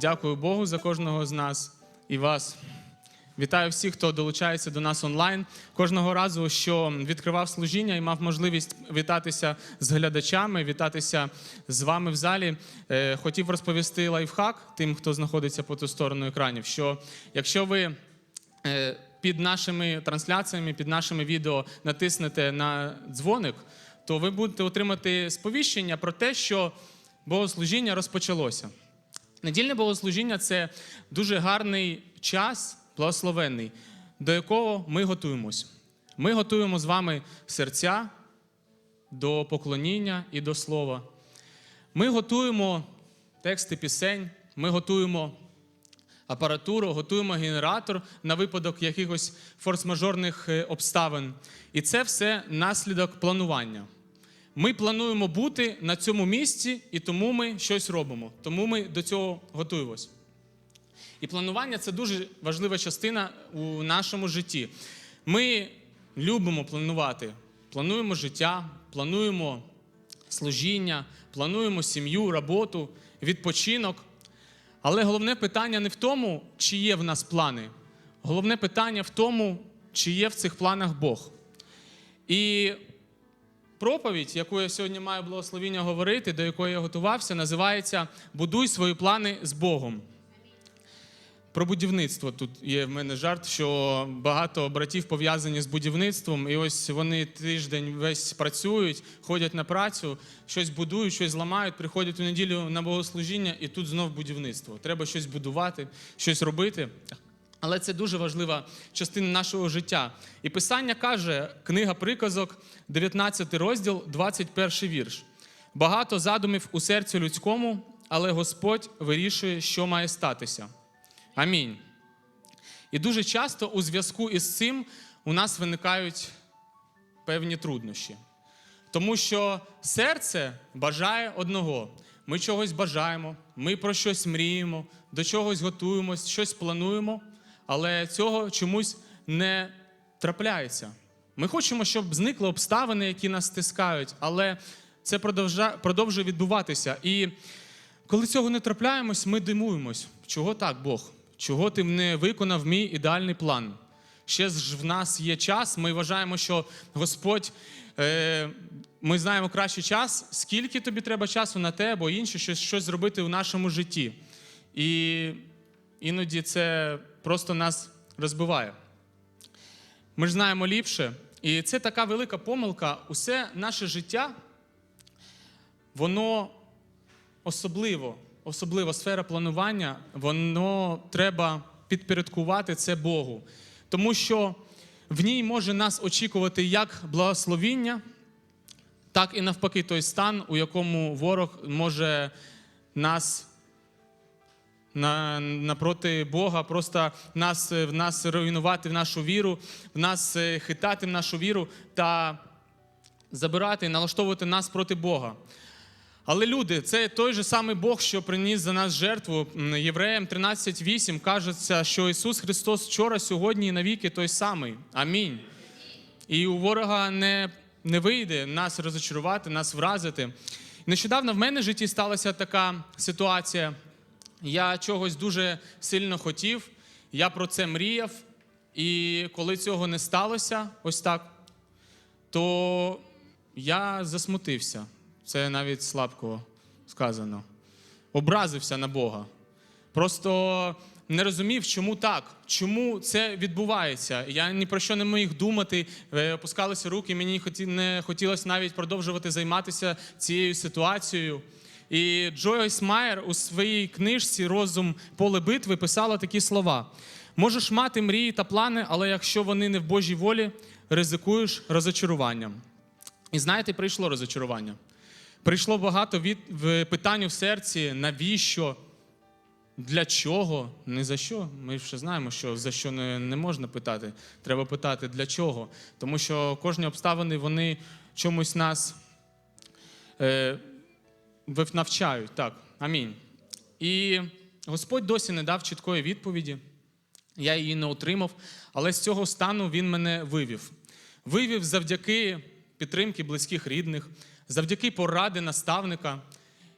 Дякую Богу за кожного з нас і вас. Вітаю всіх, хто долучається до нас онлайн. Кожного разу, що відкривав служіння і мав можливість вітатися з глядачами, вітатися з вами в залі. е, Хотів розповісти лайфхак тим, хто знаходиться по ту сторону екранів. Що якщо ви е, під нашими трансляціями, під нашими відео натиснете на дзвоник, то ви будете отримати сповіщення про те, що богослужіння розпочалося. Недільне богослужіння це дуже гарний час, благословенний, до якого ми готуємось. Ми готуємо з вами серця до поклоніння і до слова. Ми готуємо тексти пісень, ми готуємо апаратуру, готуємо генератор на випадок якихось форс-мажорних е, обставин. І це все наслідок планування. Ми плануємо бути на цьому місці, і тому ми щось робимо. Тому ми до цього готуємось. І планування це дуже важлива частина у нашому житті. Ми любимо планувати. Плануємо життя, плануємо служіння, плануємо сім'ю, роботу, відпочинок. Але головне питання не в тому, чи є в нас плани. Головне питання в тому, чи є в цих планах Бог. І проповідь, яку я сьогодні маю благословіння говорити, до якої я готувався, називається Будуй свої плани з Богом. Про будівництво тут є в мене жарт, що багато братів пов'язані з будівництвом, і ось вони тиждень весь працюють, ходять на працю, щось будують, щось зламають, приходять у неділю на богослужіння, і тут знов будівництво. Треба щось будувати, щось робити. Але це дуже важлива частина нашого життя. І Писання каже, книга приказок, 19 розділ, 21 вірш. Багато задумів у серці людському, але Господь вирішує, що має статися. Амінь. І дуже часто у зв'язку із цим у нас виникають певні труднощі. Тому що серце бажає одного. Ми чогось бажаємо, ми про щось мріємо, до чогось готуємось, щось плануємо, але цього чомусь не трапляється. Ми хочемо, щоб зникли обставини, які нас стискають, але це продовжує відбуватися. І коли цього не трапляємось, ми димуємось. Чого так, Бог? Чого ти не виконав мій ідеальний план? Ще ж в нас є час. Ми вважаємо, що Господь, е, ми знаємо кращий час, скільки тобі треба часу на те або інше, щось, щось зробити у нашому житті. І іноді це просто нас розбиває. Ми ж знаємо ліпше. І це така велика помилка. Усе наше життя, воно особливо, особливо сфера планування, воно треба підпорядкувати це Богу. Тому що в ній може нас очікувати як благословіння, так і навпаки той стан, у якому ворог може нас на, напроти Бога, просто нас, в нас руйнувати в нашу віру, в нас е, хитати в нашу віру та забирати, налаштовувати нас проти Бога. Але люди, це той же самий Бог, що приніс за нас жертву. Євреям 13.8 кажеться, що Ісус Христос вчора, сьогодні і навіки той самий. Амінь. І у ворога не, не вийде нас розочарувати, нас вразити. Нещодавно в мене в житті сталася така ситуація. Я чогось дуже сильно хотів, я про це мріяв, і коли цього не сталося, ось так, то я засмутився. Це навіть слабко сказано. Образився на Бога. Просто не розумів, чому так, чому це відбувається. Я ні про що не міг думати, е, опускалися руки, мені не хотілося навіть продовжувати займатися цією ситуацією. І Джойс Майер у своїй книжці Розум поле битви писала такі слова: можеш мати мрії та плани, але якщо вони не в Божій волі, ризикуєш розочаруванням. І знаєте, прийшло розочарування. Прийшло багато від, питань в серці, навіщо, для чого, не за що. Ми вже знаємо, що за що не, не можна питати. Треба питати, для чого. Тому що кожні обставини вони чомусь нас е, навчають. Так, амінь. І Господь досі не дав чіткої відповіді. Я її не отримав, але з цього стану він мене вивів. Вивів завдяки підтримки близьких рідних, завдяки поради наставника.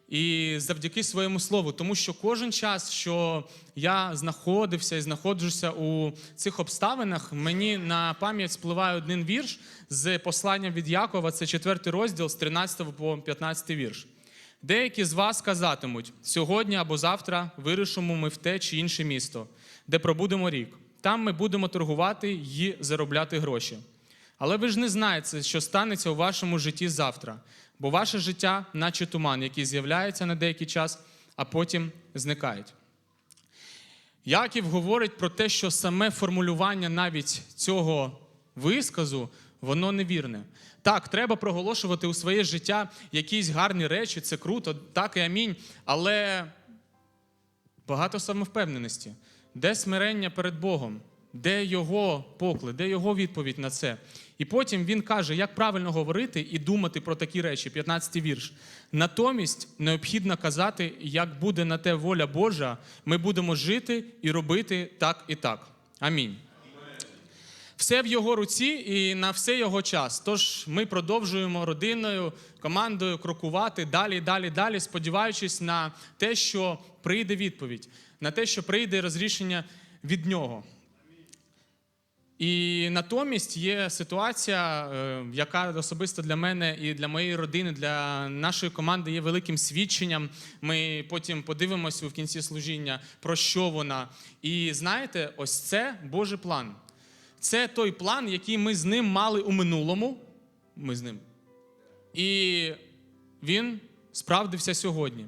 і завдяки своєму слову. Тому що кожен час, що я знаходився і знаходжуся у цих обставинах, мені на пам'ять спливає один вірш з посланням від Якова, це четвертий розділ з 13 по 15 вірш. Деякі з вас казатимуть: сьогодні або завтра вирушимо ми в те чи інше місто, де пробудемо рік. Там ми будемо торгувати і заробляти гроші. Але ви ж не знаєте, що станеться у вашому житті завтра, бо ваше життя, наче туман, який з'являється на деякий час, а потім зникають. Яків говорить про те, що саме формулювання навіть цього висказу, воно невірне. Так, треба проголошувати у своє життя якісь гарні речі, це круто, так і амінь. Але багато самовпевненості. Де смирення перед Богом? Де його поклик, де його відповідь на це? І потім він каже, як правильно говорити і думати про такі речі, 15-й вірш. Натомість необхідно казати, як буде на те воля Божа, ми будемо жити і робити так і так. Амінь. Все в його руці і на все його час. Тож ми продовжуємо родиною, командою крокувати далі, далі, далі, сподіваючись на те, що прийде відповідь, на те, що прийде розрішення від нього. І натомість є ситуація, е, яка особисто для мене і для моєї родини, для нашої команди є великим свідченням. Ми потім подивимося в кінці служіння, про що вона. І знаєте, ось це Божий план. Це той план, який ми з ним мали у минулому. Ми з ним. І він справдився сьогодні.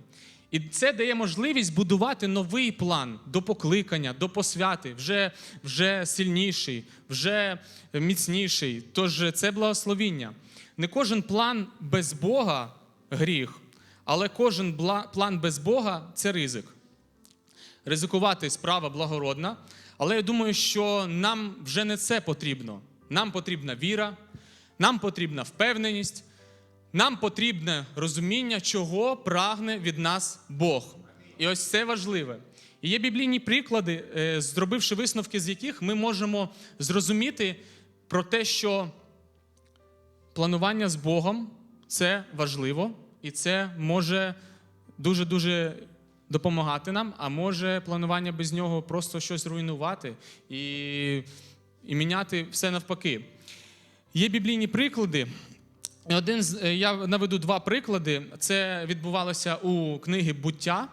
І це дає можливість будувати новий план до покликання, до посвяти, вже, вже сильніший, вже міцніший. Тож це благословіння. Не кожен план без Бога гріх, але кожен план без Бога це ризик. Ризикувати справа благородна, але я думаю, що нам вже не це потрібно. Нам потрібна віра, нам потрібна впевненість, нам потрібне розуміння, чого прагне від нас Бог. І ось це важливе. І є біблійні приклади, е, зробивши висновки, з яких ми можемо зрозуміти про те, що планування з Богом це важливо, і це може дуже-дуже допомагати нам, а може планування без нього просто щось руйнувати і, і міняти все навпаки. Є біблійні приклади. Один з е, я наведу два приклади. Це відбувалося у книги буття.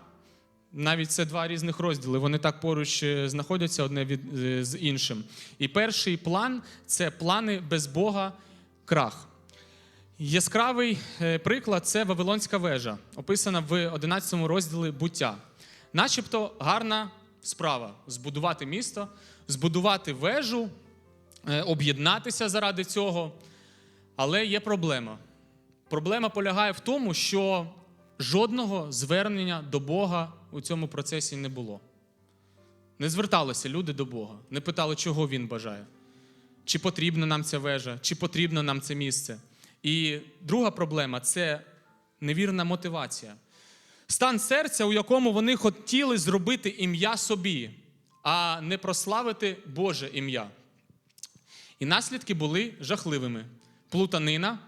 Навіть це два різних розділи. Вони так поруч е, знаходяться одне від, е, з іншим. І перший план це плани без Бога, крах. Яскравий е, приклад це Вавилонська вежа, описана в 11 розділі буття. Начебто гарна справа збудувати місто, збудувати вежу, е, об'єднатися заради цього. Але є проблема. Проблема полягає в тому, що жодного звернення до Бога у цьому процесі не було. Не зверталися люди до Бога, не питали, чого Він бажає. Чи потрібна нам ця вежа, чи потрібно нам це місце. І друга проблема це невірна мотивація. Стан серця, у якому вони хотіли зробити ім'я собі, а не прославити Боже ім'я. І наслідки були жахливими: плутанина,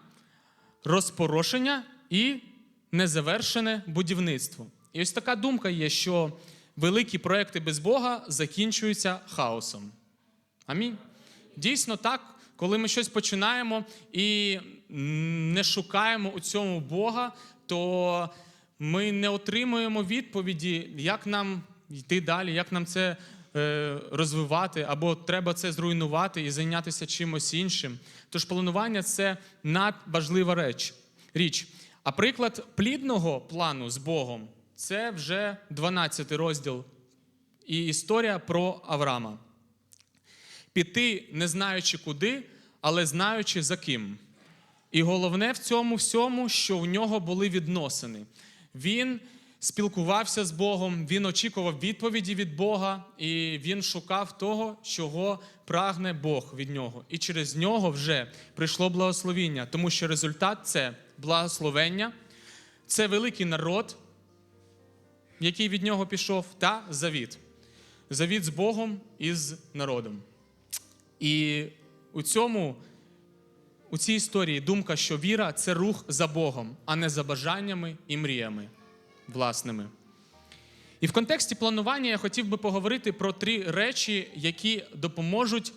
розпорошення і незавершене будівництво. І ось така думка є, що великі проекти без Бога закінчуються хаосом. Амінь. Дійсно так, коли ми щось починаємо і не шукаємо у цьому Бога, то ми не отримуємо відповіді, як нам йти далі, як нам це е, розвивати, або треба це зруйнувати і зайнятися чимось іншим. Тож планування це надважлива реч, річ. А приклад плідного плану з Богом це вже 12 розділ і історія про Авраама піти, не знаючи куди, але знаючи за ким. І головне в цьому всьому, що в нього були відносини. Він спілкувався з Богом, він очікував відповіді від Бога, і він шукав того, чого прагне Бог від нього. І через нього вже прийшло благословіння, тому що результат це благословення, це великий народ, який від нього пішов, та завіт. Завіт з Богом і з народом. І у цьому, у цій історії думка, що віра це рух за Богом, а не за бажаннями і мріями. власними. І в контексті планування я хотів би поговорити про три речі, які допоможуть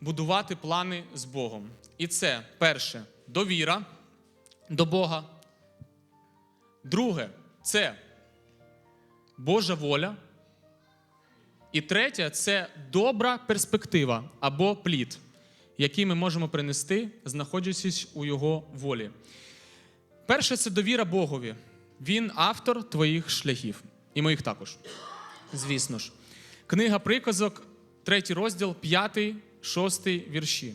будувати плани з Богом. І це перше довіра до Бога. Друге це Божа воля. І третє це добра перспектива або плід, який ми можемо принести, знаходячись у Його волі. Перше це довіра Богові. Він автор твоїх шляхів. І моїх також. Звісно ж. Книга приказок, третій розділ, п'ятий, шостий вірші.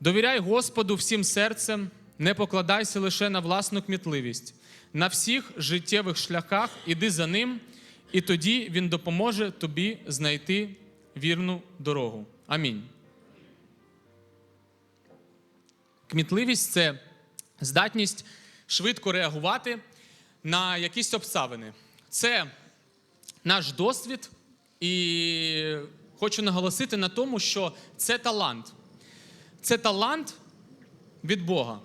Довіряй Господу всім серцем, не покладайся лише на власну кмітливість. На всіх життєвих шляхах іди за ним, і тоді він допоможе тобі знайти вірну дорогу. Амінь. Кмітливість це здатність швидко реагувати на якісь обставини. Це наш досвід, і хочу наголосити на тому, що це талант. Це талант від Бога.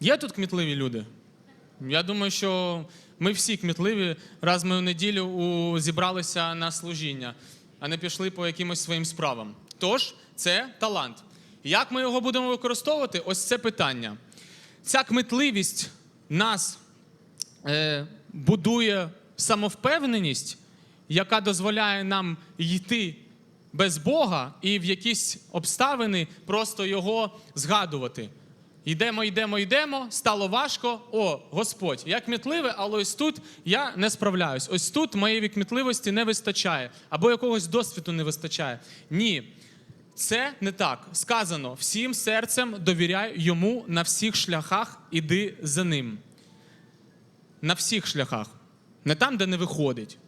Є тут кмітливі люди? Я думаю, що ми всі кмітливі, раз ми в неділю у- зібралися на служіння, а не пішли по якимось своїм справам. Тож, це талант. Як ми його будемо використовувати? Ось це питання. Ця кмітливість нас е, будує самовпевненість, яка дозволяє нам йти без Бога і в якісь обставини просто його згадувати. Йдемо, йдемо, йдемо, стало важко. О, Господь, я кмітливий, але ось тут я не справляюсь. Ось тут моєї кмітливості не вистачає, або якогось досвіду не вистачає. Ні, це не так. Сказано: всім серцем довіряй йому на всіх шляхах, іди за ним. На всіх шляхах. Не там, де не виходить,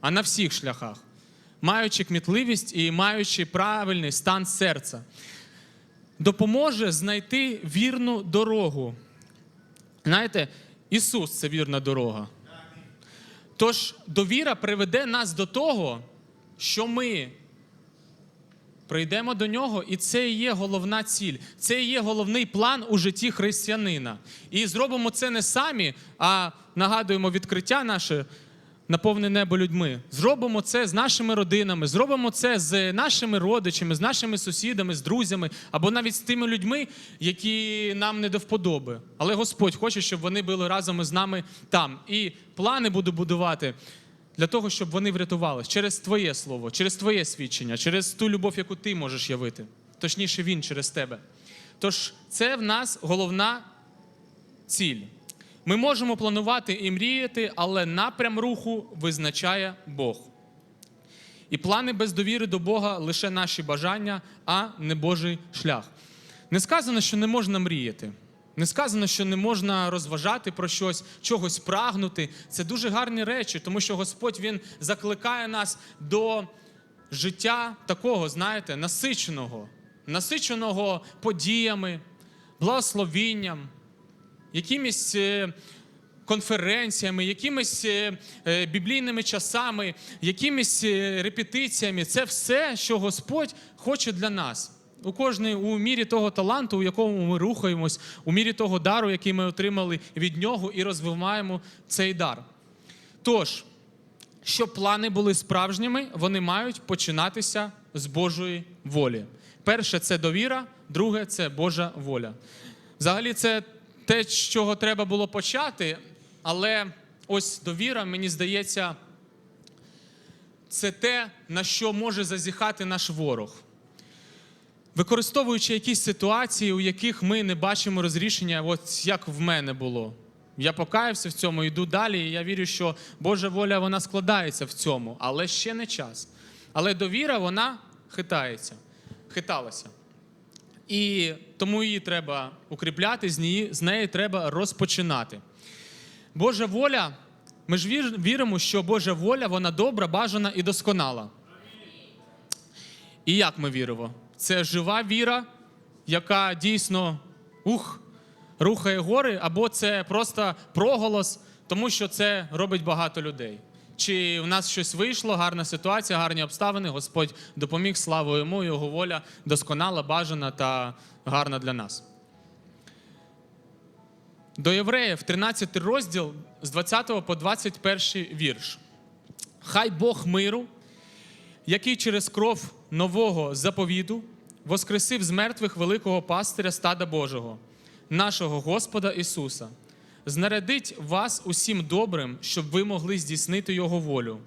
а на всіх шляхах. Маючи кмітливість і маючи правильний стан серця, допоможе знайти вірну дорогу. Знаєте, Ісус це вірна дорога. Тож довіра приведе нас до того, що ми прийдемо до нього, і це і є головна ціль, це і є головний план у житті християнина. І зробимо це не самі, а нагадуємо відкриття наше на повне небо людьми. Зробимо це з нашими родинами, зробимо це з нашими родичами, з нашими сусідами, з друзями, або навіть з тими людьми, які нам не до вподоби. Але Господь хоче, щоб вони були разом із нами там. І плани буду будувати для того, щоб вони врятувались через Твоє слово, через Твоє свідчення, через ту любов, яку ти можеш явити. Точніше, він через тебе. Тож це в нас головна ціль. Ми можемо планувати і мріяти, але напрям руху визначає Бог. І плани без довіри до Бога лише наші бажання, а не Божий шлях. Не сказано, що не можна мріяти. Не сказано, що не можна розважати про щось, чогось прагнути. Це дуже гарні речі, тому що Господь Він закликає нас до життя такого, знаєте, насиченого, насиченого подіями, благословінням, якимись е, конференціями, якимись е, е, біблійними часами, якимись репетиціями. Це все, що Господь хоче для нас. У кожний у мірі того таланту, у якому ми рухаємось, у мірі того дару, який ми отримали від нього, і розвиваємо цей дар. Тож, щоб плани були справжніми, вони мають починатися з Божої волі. Перше це довіра, друге це Божа воля. Взагалі, це те, з чого треба було почати, але ось довіра, мені здається, це те, на що може зазіхати наш ворог. Використовуючи якісь ситуації, у яких ми не бачимо розрішення, от як в мене було. Я покаявся в цьому, йду далі, і я вірю, що Божа воля вона складається в цьому, але ще не час. Але довіра, вона хитається, хиталася. І тому її треба укріпляти, з неї, треба розпочинати. Божа воля, ми ж віримо, що Божа воля, вона добра, бажана і досконала. І як ми віримо? Це жива віра, яка дійсно ух, рухає гори, або це просто проголос, тому що це робить багато людей. Чи в нас щось вийшло, гарна ситуація, гарні обставини, Господь допоміг, слава йому, його воля досконала, бажана та гарна для нас. До євреїв, 13 розділ, з 20 по 21 вірш. Хай Бог миру, який через кров нового заповіду воскресив з мертвих великого пастиря стада Божого, нашого Господа Ісуса, знарядить вас усім добрим, щоб ви могли здійснити Його волю,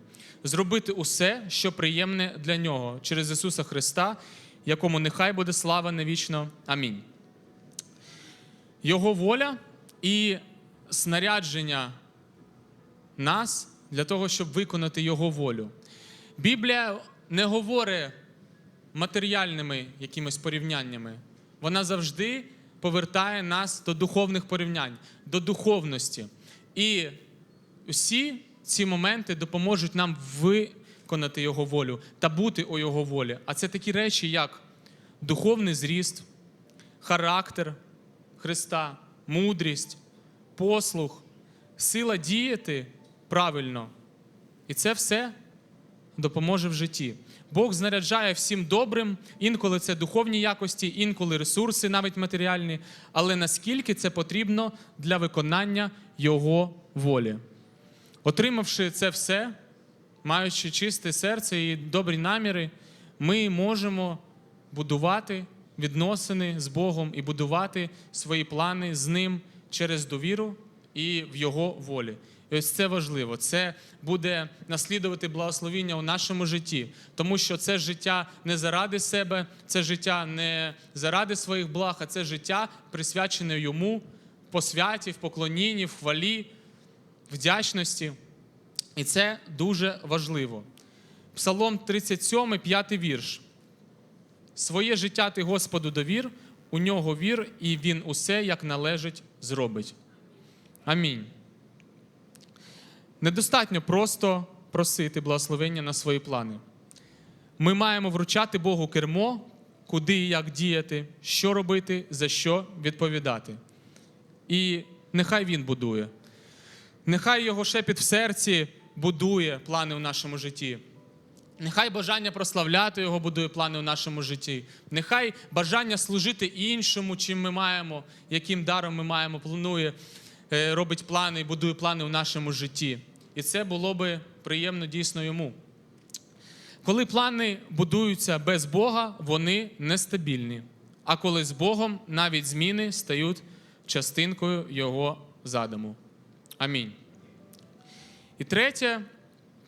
зробити усе, що приємне для Нього, через Ісуса Христа, якому нехай буде слава невічно. Амінь. Його воля і снарядження нас для того, щоб виконати Його волю. Біблія не говорить матеріальними якимись порівняннями. Вона завжди повертає нас до духовних порівнянь, до духовності. І усі ці моменти допоможуть нам виконати Його волю та бути у Його волі. А це такі речі, як духовний зріст, характер Христа, мудрість, послух, сила діяти правильно. І це все допоможе в житті. Бог знаряджає всім добрим, інколи це духовні якості, інколи ресурси, навіть матеріальні, але наскільки це потрібно для виконання Його волі. Отримавши це все, маючи чисте серце і добрі наміри, ми можемо будувати відносини з Богом і будувати свої плани з Ним через довіру і в Його волі. І ось це важливо. Це буде наслідувати благословіння у нашому житті, тому що це життя не заради себе, це життя не заради своїх благ, а це життя присвячене йому в посвяті, в поклонінні, в хвалі, вдячності. І це дуже важливо. Псалом 37, 5 вірш. Своє життя ти Господу довір, у нього вір, і він усе як належить зробить. Амінь. Недостатньо просто просити благословення на свої плани. Ми маємо вручати Богу кермо, куди і як діяти, що робити, за що відповідати. І нехай Він будує. Нехай його шепіт в серці будує плани в нашому житті. Нехай бажання прославляти Його будує плани у нашому житті. Нехай бажання служити іншому, чим ми маємо, яким даром ми маємо, планує, е, робить плани і будує плани у нашому житті. І це було би приємно дійсно йому. Коли плани будуються без Бога, вони нестабільні. А коли з Богом навіть зміни стають частинкою Його задуму. Амінь. І третє,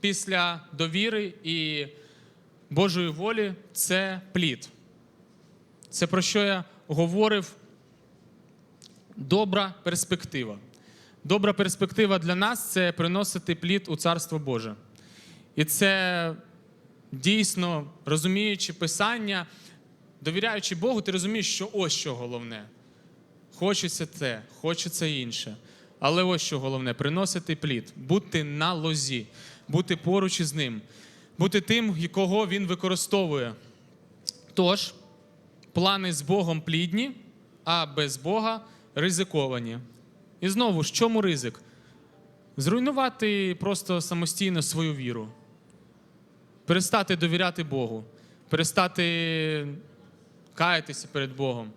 після довіри і Божої волі це плід. Це про що я говорив добра перспектива. Добра перспектива для нас це приносити плід у Царство Боже. І це дійсно розуміючи Писання, довіряючи Богу, ти розумієш, що ось що головне. Хочеться це, хочеться інше. Але ось що головне приносити плід, бути на лозі, бути поруч із ним, бути тим, кого він використовує. Тож, плани з Богом плідні, а без Бога ризиковані. І знову ж чому ризик? Зруйнувати просто самостійно свою віру, перестати довіряти Богу, перестати каятися перед Богом.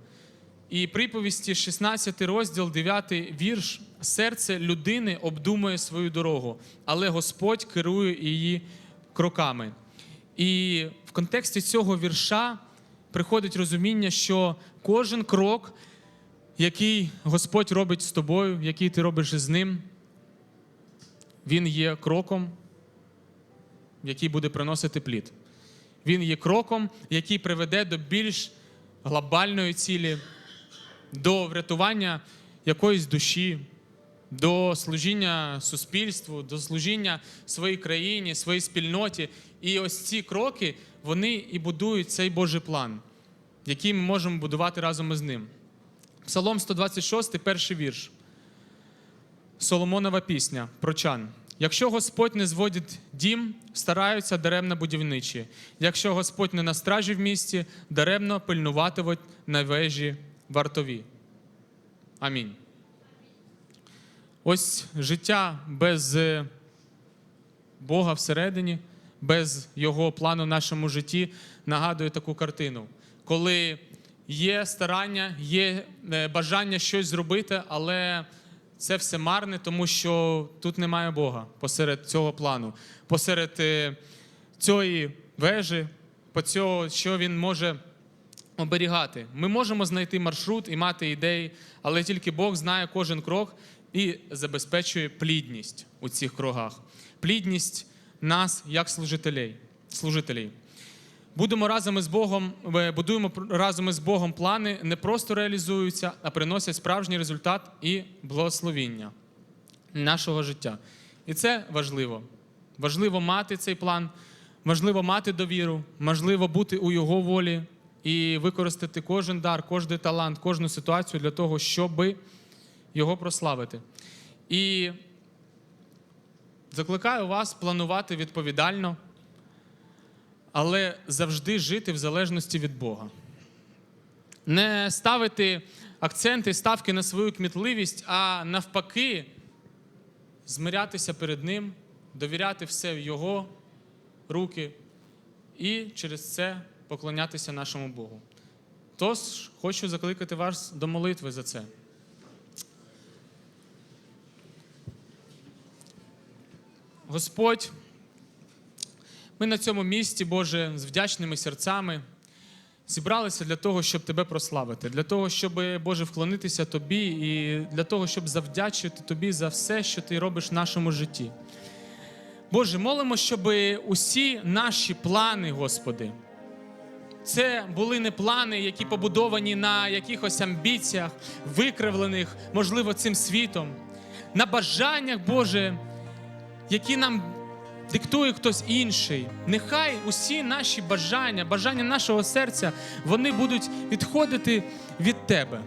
І приповісті 16 розділ, 9 вірш. Серце людини обдумує свою дорогу, але Господь керує її кроками. І в контексті цього вірша приходить розуміння, що кожен крок, який Господь робить з тобою, який ти робиш з ним, він є кроком, який буде приносити плід. Він є кроком, який приведе до більш глобальної цілі, до врятування якоїсь душі, до служіння суспільству, до служіння своїй країні, своїй спільноті. І ось ці кроки вони і будують цей Божий план, який ми можемо будувати разом із ним. Псалом 126, перший вірш. Соломонова пісня прочан. Якщо Господь не зводить дім, стараються даремно будівничі. Якщо Господь не на стражі в місті, даремно пильнуватимуть на вежі вартові. Амінь. Ось життя без Бога всередині, без Його плану в нашому житті нагадує таку картину, коли є старання, є е, бажання щось зробити, але це все марне, тому що тут немає Бога посеред цього плану, посеред е, цієї вежі, по цього, що він може оберігати. Ми можемо знайти маршрут і мати ідеї, але тільки Бог знає кожен крок і забезпечує плідність у цих крогах. Плідність нас як служителей. служителей. Будемо разом із Богом, е, будуємо разом із Богом плани, не просто реалізуються, а приносять справжній результат і благословіння нашого життя. І це важливо. Важливо мати цей план, важливо мати довіру, можливо бути у його волі і використати кожен дар, кожен талант, кожну ситуацію для того, щоб його прославити. І закликаю вас планувати відповідально, але завжди жити в залежності від Бога. Не ставити акценти, ставки на свою кмітливість, а навпаки, змирятися перед Ним, довіряти все в Його руки і через це поклонятися нашому Богу. Тож хочу закликати вас до молитви за це. Господь, ми на цьому місці, Боже, з вдячними серцями зібралися для того, щоб Тебе прославити, для того, щоб, Боже, вклонитися Тобі і для того, щоб завдячити Тобі за все, що Ти робиш в нашому житті. Боже, молимо, щоб усі наші плани, Господи, це були не плани, які побудовані на якихось амбіціях, викривлених, можливо, цим світом, на бажаннях, Боже, які нам диктує хтось інший. Нехай усі наші бажання, бажання нашого серця, вони будуть відходити від Тебе.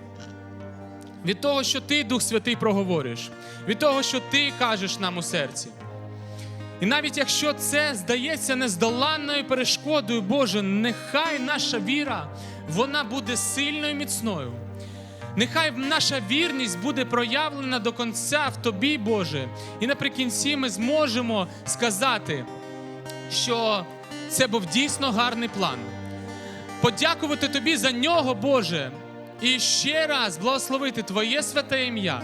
Від того, що Ти, Дух Святий, проговорюєш, від того, що Ти кажеш нам у серці. І навіть якщо це здається нездоланною перешкодою, Боже, нехай наша віра вона буде сильною міцною. Нехай наша вірність буде проявлена до кінця в Тобі, Боже. І наприкінці ми зможемо сказати, що це був дійсно гарний план. Подякувати Тобі за нього, Боже, і ще раз благословити Твоє святе ім'я,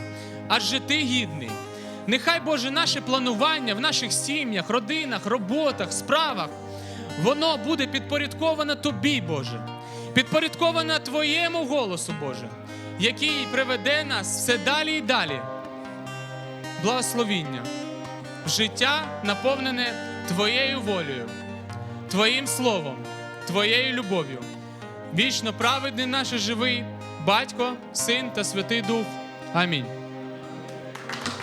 адже Ти гідний. Нехай, Боже, наше планування в наших сім'ях, родинах, роботах, справах, воно буде підпорядковано Тобі, Боже, підпорядковано Твоєму голосу, Боже, який приведе нас все далі і далі. Благословіння життя наповнене Твоєю волею, Твоїм словом, Твоєю любов'ю. Вічно праведний наш живий Батько, Син та Святий Дух. Амінь.